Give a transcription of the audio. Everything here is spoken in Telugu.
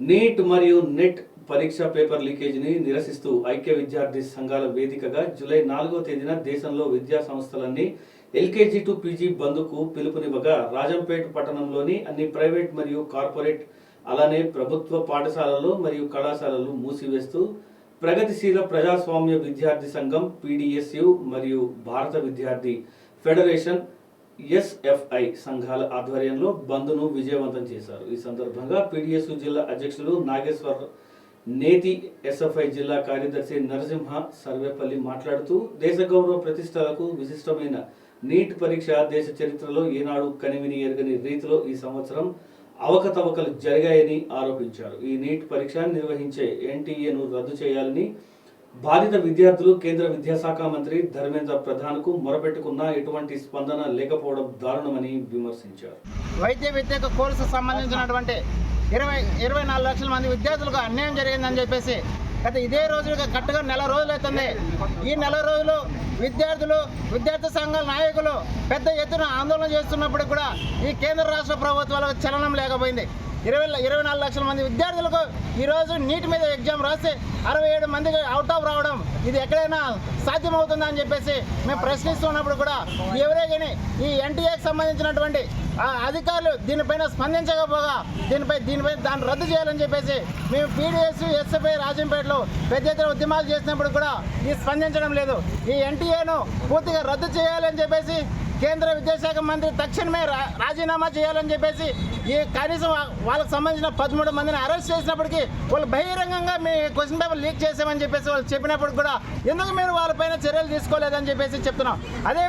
నీట్ మరియు నెట్ పరీక్ష పేపర్ లీకేజీని నిరసిస్తూ ఐక్య విద్యార్థి సంఘాల వేదికగా జూలై నాలుగో తేదీన దేశంలో విద్యా సంస్థలన్నీ ఎల్కేజీ టు పీజీ బంద్కు పిలుపునివ్వగా రాజంపేట పట్టణంలోని అన్ని ప్రైవేట్ మరియు కార్పొరేట్ అలానే ప్రభుత్వ పాఠశాలలు మరియు కళాశాలలు మూసివేస్తూ ప్రగతిశీల ప్రజాస్వామ్య విద్యార్థి సంఘం పీడిఎస్యు మరియు భారత విద్యార్థి ఫెడరేషన్ ఎస్ఎఫ్ఐ సంఘాల ఆధ్వర్యంలో బంద్ను విజయవంతం చేశారు. ఈ సందర్భంగా పీడిఎస్ జిల్లా అధ్యక్షులు నాగేశ్వర్ నేతి ఎస్ఎఫ్ఐ జిల్లా కార్యదర్శి నరసింహ సర్వేపల్లి మాట్లాడుతూ దేశ గౌరవ ప్రతిష్టలకు విశిష్టమైన నీట్ పరీక్ష దేశ చరిత్రలో ఏనాడు కనివిని ఎరగని రీతిలో ఈ సంవత్సరం అవకతవకలు జరిగాయని ఆరోపించారు. ఈ నీట్ పరీక్ష నిర్వహించే ఎన్టీఏను రద్దు చేయాలని బాధిత విద్యార్థులు కేంద్ర విద్యాశాఖ మంత్రి ధర్మేంద్ర ప్రధాన్కు మొరపెట్టుకున్న ఎటువంటి స్పందన లేకపోవడం దారుణమని విమర్శించారు. వైద్య విద్యకు కోర్సు సంబంధించినటువంటి ఇరవై ఇరవై నాలుగు లక్షల మంది విద్యార్థులకు అన్యాయం జరిగిందని చెప్పేసి గత ఇదే రోజులుగా గట్టుగా నెల రోజులు అవుతుంది. ఈ నెల రోజులు విద్యార్థులు విద్యార్థి సంఘాల నాయకులు పెద్ద ఎత్తున ఆందోళన చేస్తున్నప్పుడు కూడా ఈ కేంద్ర రాష్ట్ర ప్రభుత్వాలకు చలనం లేకపోయింది. ఇరవై ఇరవై నాలుగు లక్షల మంది విద్యార్థులకు ఈరోజు నీట్ మీద ఎగ్జామ్ రాసి అరవై ఏడు మందికి అవుట్ ఆఫ్ రావడం ఇది ఎక్కడైనా సాధ్యమవుతుందా అని చెప్పేసి మేము ప్రశ్నిస్తున్నప్పుడు కూడా ఎవరే కానీ ఈ ఎన్టీఏకి సంబంధించినటువంటి ఆ అధికారులు దీనిపైన స్పందించకపోగా దీనిపై దీనిపై దాన్ని రద్దు చేయాలని చెప్పేసి మేము పీడిఎస్ ఎస్ఎఫ్ఐ రాజంపేటలో పెద్ద ఎత్తున ఉద్యమాలు చేసినప్పుడు కూడా ఇది స్పందించడం లేదు. ఈ ఎన్టీఏను పూర్తిగా రద్దు చేయాలని చెప్పేసి కేంద్ర విద్యాశాఖ మంత్రి తక్షణమే రా- రాజీనామా చేయాలని చెప్పేసి ఈ కనీసం వాళ్ళకి సంబంధించిన పదమూడు మందిని అరెస్ట్ చేసినప్పటికీ వాళ్ళు బహిరంగంగా మీ క్వశ్చన్ పేపర్ లీక్ చేసామని చెప్పేసి వాళ్ళు చెప్పినప్పుడు కూడా ఎందుకు మీరు వాళ్ళపైన చర్యలు తీసుకోలేదని చెప్పేసి చెప్తున్నాం. అదే